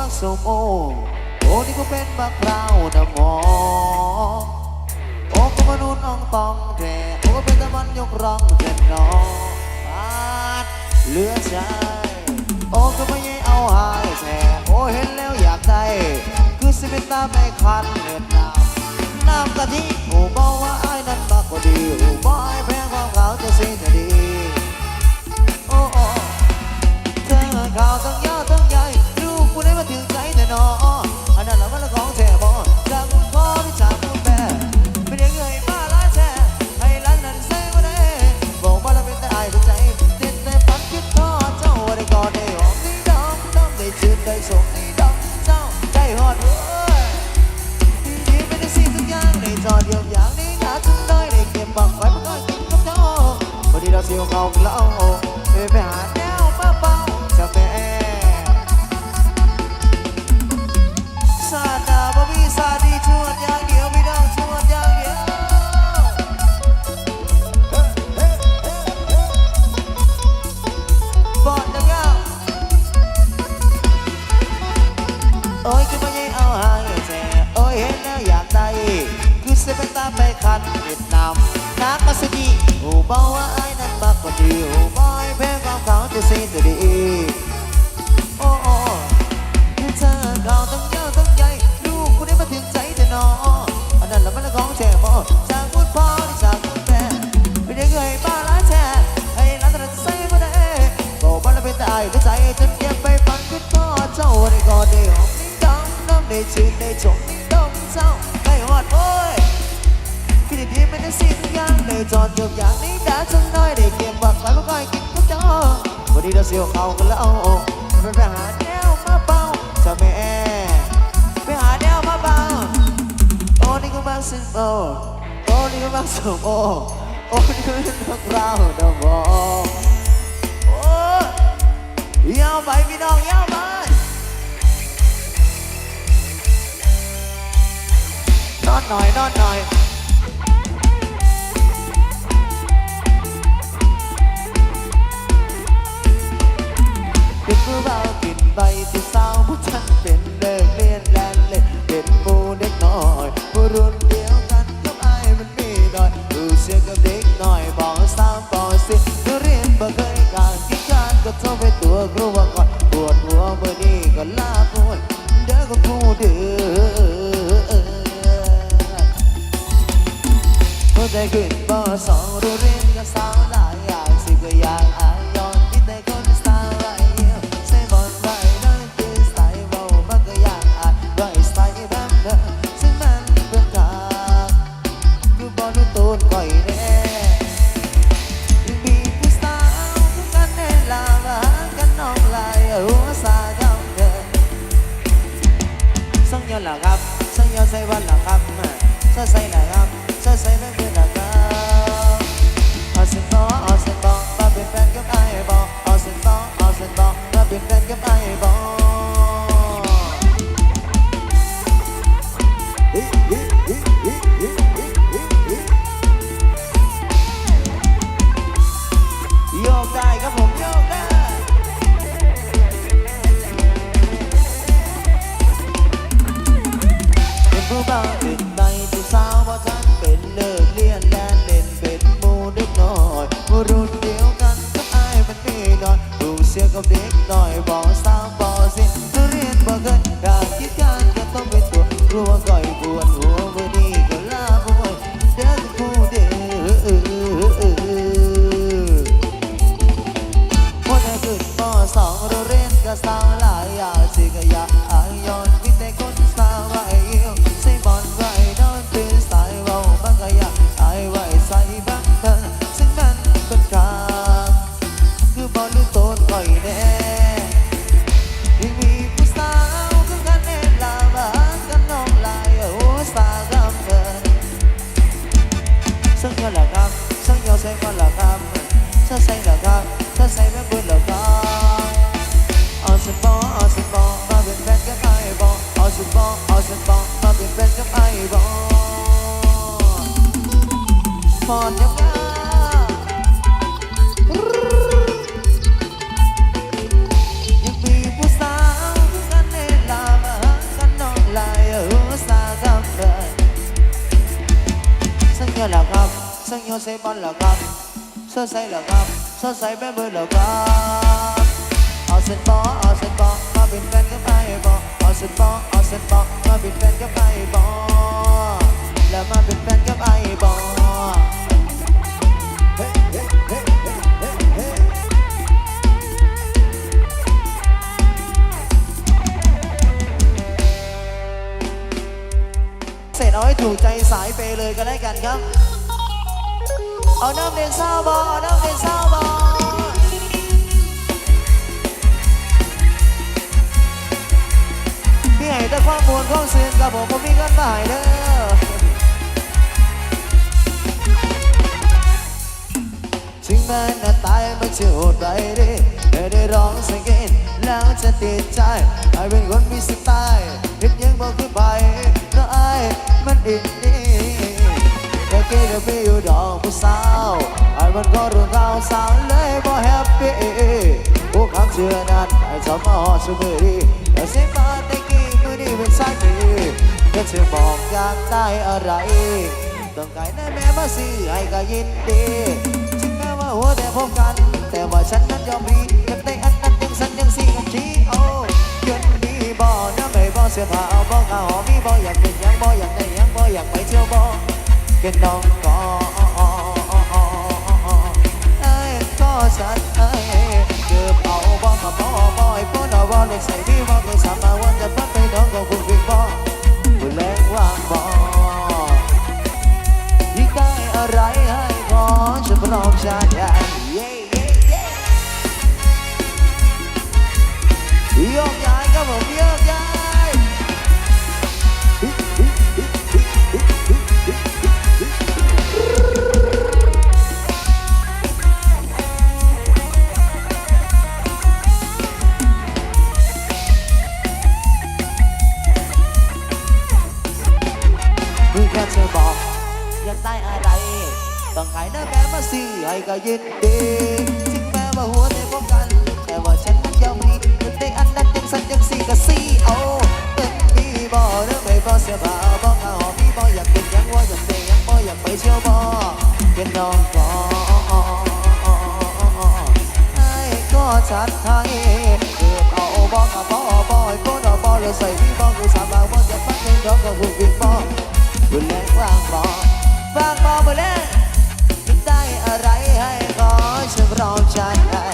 บักสมโอโอ้นี่ก็เป็นบักเรานะหมอโอ้ก็มนุษย์อ่องตองแท้โอ้ก็เป็นตะมันยกร้องเจ็ดนอปาดเหลือใจโอ้ก็ไม่ยัเอาหายแท้โอ้เห็นแล้วอยากได้คือสิเป็นตาไม่คันเลือดน้ำน้ำกะทิโอ้บอกว่าไอ้ายนั้นบักกว่าดีโอ้บอกไอ้แพงความขาวจะสิจะดีโอ้โอ้เธอขาวทั้งยาวทั้ง ง คือเสเป็นตาไปคันเวียดนามนักมาสดีโอ้บอกว่าไอ้นั้นมากกว่าดีโอ้บอยแพ้ความเขาจะซีตัวดีโอ้โอ้คือเธอเขาต้องยาวต้องใหญ่ลูกกูได้มาถึงใจแต่นออันนั้นละมันละของแท้บอจากคุณพ่อที่จากคุณแม่ไม่ได้เงยบ้าล้าแท้ให้ร้านตลาดใส่มาได้บอกว่าเราเป็นตายก็ใจจนเก็บไปฝันคิดทอเจ้าได้กอนได้หอมได้ดำน้ำได้ชื่นได้ชมได้ ดมเจ้าได้หอดโอ้ยพี่ดีดีไม่ได้สิ่งอย่างเลยจอดจบอย่างนี้ đã จังน้อยได้เก็บบักไว้บ่ค่อยกินกับจ้าวันนี้เราเสียวเขากันแล้วไปไปหาแนวมาเป่าจะแม่ไปหาแนวมาเป่าโอ้นี่ก็บาสิบโอ้โอ้นี่ก็บาสมโอโอ้นี่ก็เป็นพวกเราเดบอโอ้ยาวไปพี่น้องยาวไป นอนหน่อย นอนหน่อยเป็นผู้เบากินใบที่สาวผู้ฉันเป็นเด็กเรียนแลนเล่นเป็นผู้เด็กน้อย ผู้รุ่นเดียว ก่อนเด้อค่ะยังมีผู้สาวกันเนลามาหากันน้องลายหัวสากับเธอสัญญาหลักครับสัญญาเซบอนหลักครับสดใสหลักครับสดใสแม่เบอร์หลักครับเอาเส้นบอเอาเส้นบอมาเป็นแฟนกับไปบอเอาเส้นบอเอาเส้นบอมาเป็นแฟนกับไปบอแล้วมาเป็นแฟนกับไอ้บอ เฮ้เฮ้เฮ้เฮ้เฮ้เฮ้เสร็จเอาให้ถูกใจสายเปย์เลยก็ได้กันครับ เอาน้ำเดนเศร้าบอเอาน้ำเดนเศร้าบอพี่ให้แต่ความมวลความซื่นกับผมผมมีเงินมาให้เด้อ ถึงแม้หน้าตายไม่ชื่อโหดไรดิไม่ได้ร้องสังเกตแล้วจะติดใจไอเป็นคนมีสไตล์เห็นยังบอกขึ้นไปเพราะไอมันอินดีแต่เกี่กับพี่อยู่ดอกผู้สาวไอมันก็รุ่นเราสาวเลยบ่แฮปปี้ผู้คำเชื่อนั้นไอ้สมอสมือดีแต่เสียมาต่กี้มือนี้เป็นสายดีก็เธอบอกอยากได้อะไรต้องการได้แม่มาซื้อให้ก็ยินดี ถึงแม้แต่พบกัน แต่ว่าฉันนั้นยอมรีอยากได้อันนั้นยังสันยังสีกับชีโอ้ยันมีบ่อน้ำไม่บ่อเสื้อผ้าเอาบ่ข้าวหอมีบ่ออยากเป็นยังบ่ออยากได้ยังบ่ออยากไปเที่ยวบ่อเกันน้องก็ไอ้ก็ฉันไอ้เกือบเอาบ่อกกับพ่อบ่อยพ่อหน้าบ่อเลยใส่พี่บ่อเลยสามมาวันจะ ရှာရ Yeah yeah yeah ဒီရောက်ကြကမပြောကြ ก็ยินดีถึงแม้ว่าหัวใจพบกัน แต่ว่าฉันนั้นยอมรีอยากได้อันนั้นยังสั่นยังสีก็สีเอาเป็นมีบ่เรื่องไม่บ่เสื้อผ้าบ่ข้าหอมมีบ่อยากกินยังว่าอยากได้หยังบ่อยากไปเที่ยวบ่เป็นน้องก็ไอ้ก็จัดให้เกิดเอาบ่กับบ่บ่ให้บ่ดอกบ่เลยใส่พี่บ่คือสามบางบ่จะพักในดอกก็หุ่นวิ่งบ่บุญแรงว่างบอว่างบอบุญแรง อะไรให้ขอฉันพร้อมใจให้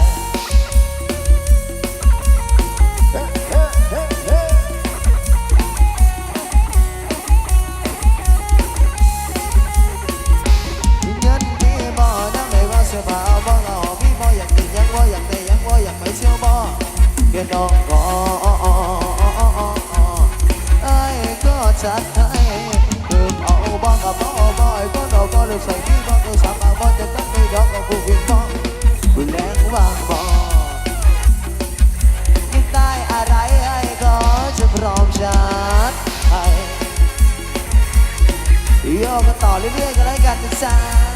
เงินมีบ่นั่งไม่ว่าเสื้อผ้าบ่เงาพี่บ่อยากกินยังบ่อยากได้ยังบ่อยากไปเที่ยวบ่เกินน้องก็ไอ้ก็จัดให้คือเอาบ่กับบ่บ่ไอ้บ่ดอกบ่เลยใส่พี่บ่ก็สาม โยกกันต่อเรื่อยๆกันแล้วกันนะจ๊ะ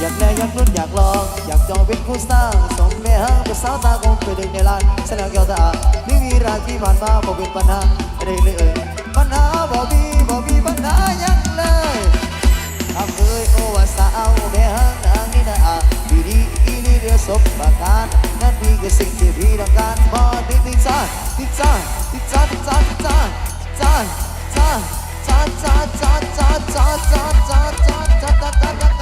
อยากแน่อยากลุ้นอยากลอง อยากจองเป็นคู่สร้างสมในห้างเป็นสาวตาคงเป็นเด็งในลานสนามเกียวตาไม่มีรากที่ผ่านมาบอกเป็นปัญหาเรื่อยเรื่อยปัญหาบอกมีบอกมีปัญหายังเลยทำเคยโอวาสาวในห้างนางนี่นะดีดีอีนี่เดียวสบประการนั่นพี่ก็สิ่งที่พี่ต้องการบอติดติดจ้าติดจ้าติดจ้าติดจ้าติดจ้าจ้าจ้าจ้าจ้าจ้าจ้าจ้าจ้าจ้าจ้าจ้าจ้า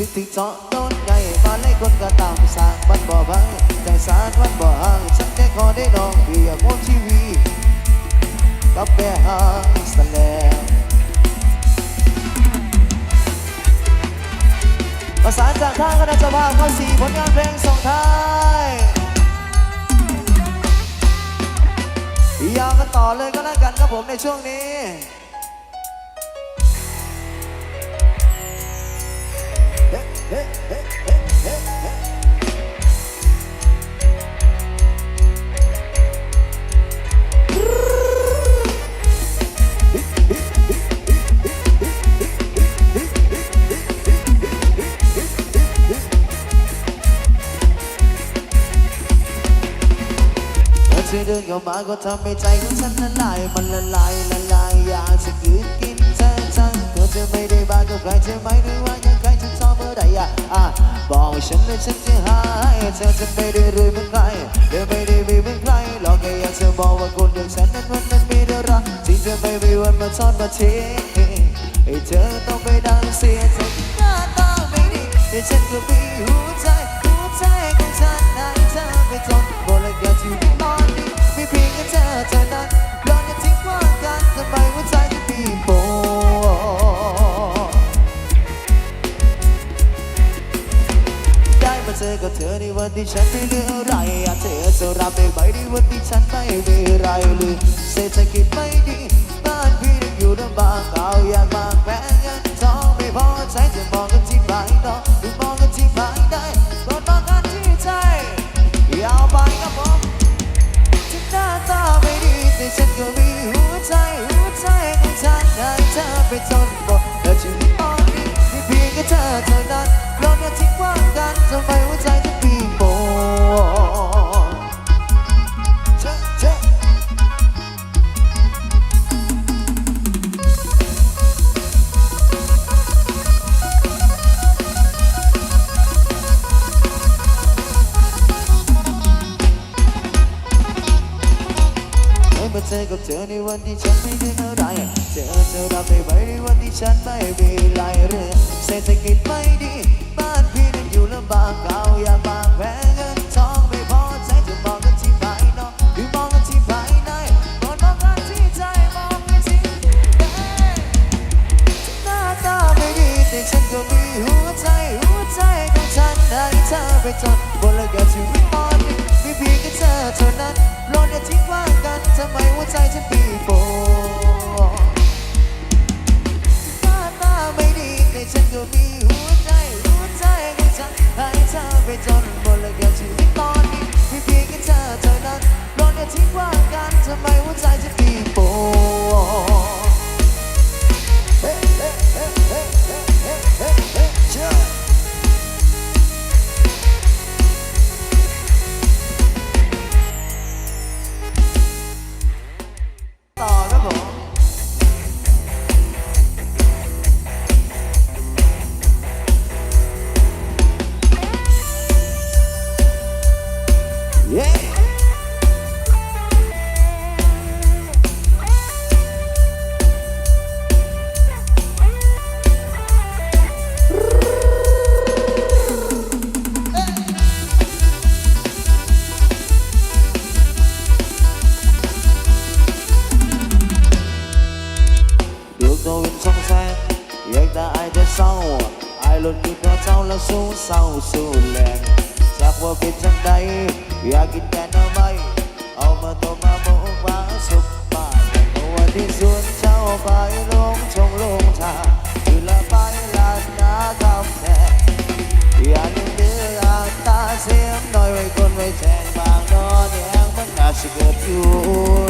สิทธิเจาะต้นใหญ่มาเล่คนก็ตามสร้านบ่พังใจสารมันบ่ห่างฉันแค่ขอได้น้องเพียงวงชีวีกับแม่ห่างสมประสานจากทางคณะสภาเข้าสี่ผลงานเพลงส่งท้าย ยาวกันต่อเลยก็แล้วกันครับผมในช่วงนี้เฮ้เฮ้เฮ้ เดินเข้ามาก็ทำให้ใจของฉันละลายมันละลายละลายอยากจะกืนกินเธอทั้งเธอจะไม่ได้บ้ากับใครใช่ไหมหรือว่ายังใครฉันชอบเมื่อใดอะบอกฉันเลยฉันจะหายเธอจะไม่ได้รู้เหมือนใครเธอไม่ได้มีเหมือนใครหรอกแค่อยากจะบอกว่าคนอย่างฉันนั้นมันนั้นมีเดรากที่จะไม่มีวันมาทอดมาทิ้งให้เธอต้องไปดังเสียเธอหน้าตาไม่ดีแต่ฉันก็มีหัวใจ ค่เธอนั้นยอมอย่าทิ้งกว่างกันทำไมหัวใจถึงมีโบได้มาเจอกับเธอในวันที่ฉันไม่เหลืออะไรอะเธอจะรับได้ไหมในวันที่ฉันไม่มีอะไรเลยเศรษฐกิจไม่ดีบ้านพี่ยังอยู่ลำบากเอาอยากมากแพ้เงินทองไม่พอใช้ ฉันก็มีหัวใจหัวใจของฉันให้เธอไปจนหมดและชีวิตตอนนี้มีเพียงแค่เธอเท่านั้นลองอย่าทิ้งว่างกันทำไป เจอในวันที่ฉันไม่ได้อะไรเธอเจะรับได้ไหมในวันที่ฉันไม่มีรายเรื่องเศรษฐกิจไม่ดี บ้านพี่นั้นอยู่ลำบากเอาอยากมากแพ้เงินทองไม่พอใช้จะมองกันที่ภายนอกหรือมองกันที่ภายในก่อนมองกันที่ใจมองกันที่ใจหน้าตาไม่ดีแต่ฉันก็มีหัวใจหัวใจของฉันให้เธอไปจนบนและแกชีวิตตอนนี้มีเพียงแค่เธอเท่านั้นรออย่าทิ้งว่าง ทำไมหัวใจฉันปีโปหน้าตาไม่ดีแต่ฉันก็มีหัวใจหัวใจของฉันให้เธอไปจนหมดแล้วแกชีวิตตอนนี้มีเพียงแค่เธอเท่านั้นรออย่าทิ้งว่างกันทำไมหัวใจฉัน you.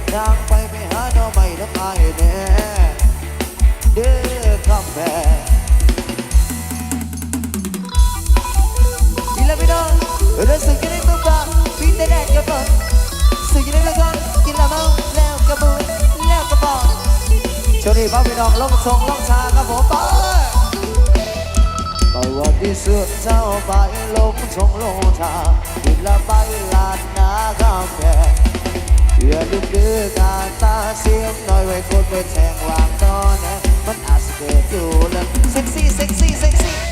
บ่มีทางไปไปหาดอไม้น้ำไอแน่เด้อคำแพงกินแล้วพี่น้องเรู้สึกยังไงบ้างบ้าพี่แต่แดดกับผมสึกยังไงบ้างก่อนกินล้วเมาแล้วกระบุนแล้วกระบอกช่วงนี้พ่อพี่น้องลงทรงลงชาครับผมไปก็วันที่เสุดเจ้าไปลงชงลงทากินละไปลานนาข้าวแก งอย่าลืมดื้อการตาเสียงหน่อยไว้คนไปแทงวางตอนนะมันอาจจะเกิดอยู่แล้วเซ็กซี่เซ็กซี่เซ็กซี่